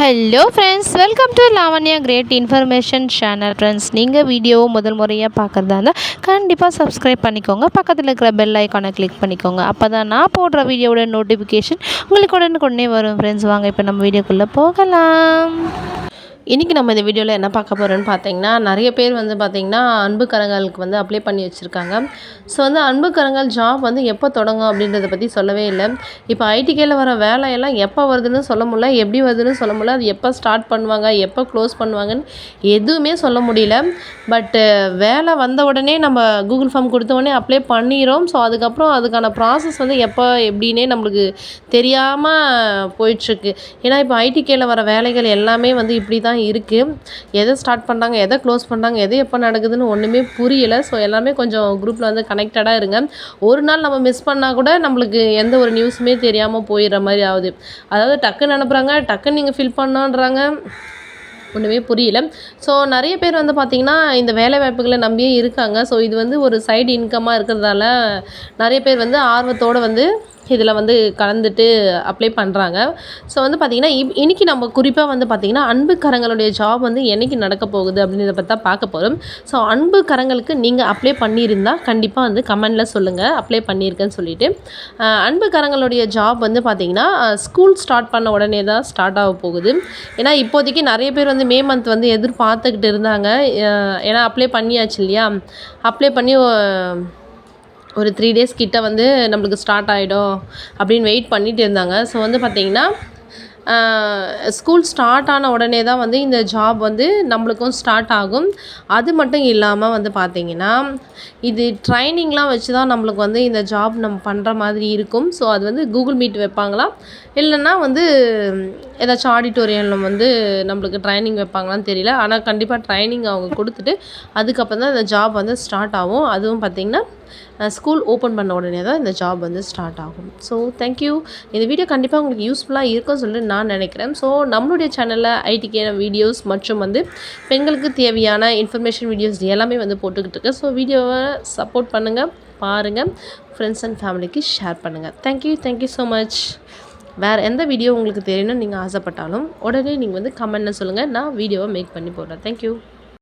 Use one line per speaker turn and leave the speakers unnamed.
Hello friends welcome to Lavanya great information channel friends நீங்கள் வீடியோவை முதல் முறையாக பார்க்குறதா இருந்தால் கண்டிப்பாக சப்ஸ்கிரைப் பண்ணிக்கோங்க. பக்கத்தில் இருக்கிற பெல் ஐக்கானை கிளிக் பண்ணிக்கோங்க. அப்போ தான் நான் போடுற வீடியோவோட நோட்டிஃபிகேஷன் உங்களுக்கு உடனுக்குடனே வரும் ஃப்ரெண்ட்ஸ் வாங்க இப்போ நம்ம வீடியோக்குள்ளே போகலாம்.
இன்றைக்கி நம்ம இந்த வீடியோவில் என்ன பார்க்க போகிறோன்னு பார்த்தீங்கன்னா நிறைய பேர் வந்து பார்த்திங்கன்னா அன்பு கரங்களுக்கு வந்து அப்ளை பண்ணி வச்சுருக்காங்க. ஸோ வந்து அன்பு கரங்கள் ஜாப் வந்து எப்போ தொடங்கும் அப்படின்றத பற்றி சொல்லவே இல்லை. இப்போ ஐடிகேயில் வர வேலையெல்லாம் எப்போ வருதுன்னு சொல்ல முடியல. எப்படி வருதுன்னு சொல்ல முடியல. அது எப்போ ஸ்டார்ட் பண்ணுவாங்க எப்போ க்ளோஸ் பண்ணுவாங்கன்னு எதுவுமே சொல்ல முடியல. பட்டு வேலை வந்த உடனே நம்ம கூகுள் ஃபார்ம் கொடுத்த உடனே அப்ளை பண்ணிடுறோம். ஸோ அதுக்கப்புறம் அதுக்கான ப்ராசஸ் வந்து எப்போ எப்படின்னே நம்மளுக்கு தெரியாமல் போயிட்டுருக்கு. ஏன்னா இப்போ ஐடிகேயில் வர வேலைகள் எல்லாமே வந்து இப்படி தான் இருக்குது எதை ஸ்டார்ட் பண்ணுறாங்க எதை க்ளோஸ் பண்ணுறாங்க எது எப்போ நடக்குதுன்னு ஒன்றுமே புரியலை. ஸோ எல்லாமே கொஞ்சம் குரூப்பில் வந்து கனெக்டடாக இருங்க. ஒரு நாள் நம்ம மிஸ் பண்ணால் கூட நம்மளுக்கு எந்த ஒரு நியூஸுமே தெரியாமல் போயிடுற மாதிரி ஆகுது. அதாவது டக்குன்னு அனுப்புகிறாங்க டக்குன்னு நீங்கள் ஃபில் பண்ணோன்றாங்க. ஒன்றுமே புரியல. ஸோ நிறைய பேர் வந்து பார்த்திங்கன்னா இந்த வேலை வாய்ப்புகளை நம்பியே இருக்காங்க. ஸோ இது வந்து ஒரு சைடு இன்கமாக இருக்கிறதால நிறைய பேர் வந்து ஆர்வத்தோடு வந்து இதில் வந்து கலந்துட்டு அப்ளை பண்ணுறாங்க ஸோ வந்து பார்த்திங்கன்னா இப் இன்றைக்கி நம்ம குறிப்பாக வந்து பார்த்திங்கன்னா அன்புக்கரங்களுடைய ஜாப் வந்து என்றைக்கு நடக்க போகுது அப்படின்றத பற்றி தான் பார்க்க போகிறோம் ஸோ அன்புக்கரங்களுக்கு நீங்கள் அப்ளை பண்ணியிருந்தால் கண்டிப்பாக வந்து கமெண்டில் சொல்லுங்கள் அப்ளை பண்ணியிருக்கேன்னு சொல்லிவிட்டு அன்புக்கரங்களுடைய ஜாப் வந்து பார்த்திங்கன்னா ஸ்கூல் ஸ்டார்ட் பண்ண உடனே தான் ஸ்டார்ட் ஆக போகுது. ஏன்னா இப்போதைக்கு நிறைய பேர் வந்து மே மந்த் வந்து எதிர்பார்த்துக்கிட்டு இருந்தாங்க. ஏன்னா அப்ளை பண்ணியாச்சு இல்லையா? அப்ளை பண்ணி ஒரு த்ரீ டேஸ் கிட்ட வந்து நம்மளுக்கு ஸ்டார்ட் ஆகிடும் அப்படின்னு வெயிட் பண்ணிட்டு இருந்தாங்க. ஸோ வந்து பார்த்திங்கன்னா ஸ்கூல் ஸ்டார்ட் ஆன உடனே தான் வந்து இந்த ஜாப் வந்து நம்மளுக்கும் ஸ்டார்ட் ஆகும். அது மட்டும் இல்லாமல் வந்து பார்த்திங்கன்னா இது ட்ரைனிங்லாம் வச்சு தான் நம்மளுக்கு வந்து இந்த ஜாப் நம்ம பண்ணுற மாதிரி இருக்கும். ஸோ அது வந்து கூகுள் மீட் வைப்பாங்களா? இல்லைன்னா வந்து ஏதாச்சும் ஆடிட்டோரியலில் வந்து நம்மளுக்கு ட்ரைனிங் வைப்பாங்களான்னு தெரியல. ஆனால் கண்டிப்பாக ட்ரைனிங் அவங்க கொடுத்துட்டு அதுக்கப்புறம் தான் இந்த ஜாப் வந்து ஸ்டார்ட் ஆகும். அதுவும் பார்த்திங்கன்னா ஸ்கூல் ஓப்பன் பண்ண உடனே தான் இந்த ஜாப் வந்து ஸ்டார்ட் ஆகும். ஸோ தேங்க்யூ இந்த வீடியோ கண்டிப்பாக உங்களுக்கு யூஸ்ஃபுல்லாக இருக்கும்னு சொல்லிட்டு நான் நினைக்கிறேன். ஸோ நம்மளுடைய சேனலில் ஐடிக்கான வீடியோஸ் மற்றும் வந்து பெண்களுக்கு தேவையான இன்ஃபர்மேஷன் வீடியோஸ் எல்லாமே வந்து போட்டுக்கிட்டு இருக்கேன். ஸோ வீடியோவை சப்போர்ட் பண்ணுங்கள் பாருங்கள் ஃப்ரெண்ட்ஸ் அண்ட் ஃபேமிலிக்கு ஷேர் பண்ணுங்கள் thank you thank you so much வேறு எந்த வீடியோ உங்களுக்கு தெரியணும்னு நீங்கள் ஆசைப்பட்டாலும் உடனே நீங்கள் வந்து கமெண்ட்டில் சொல்லுங்கள் நான் வீடியோவை மேக் பண்ணி போடுறேன். தேங்க்யூ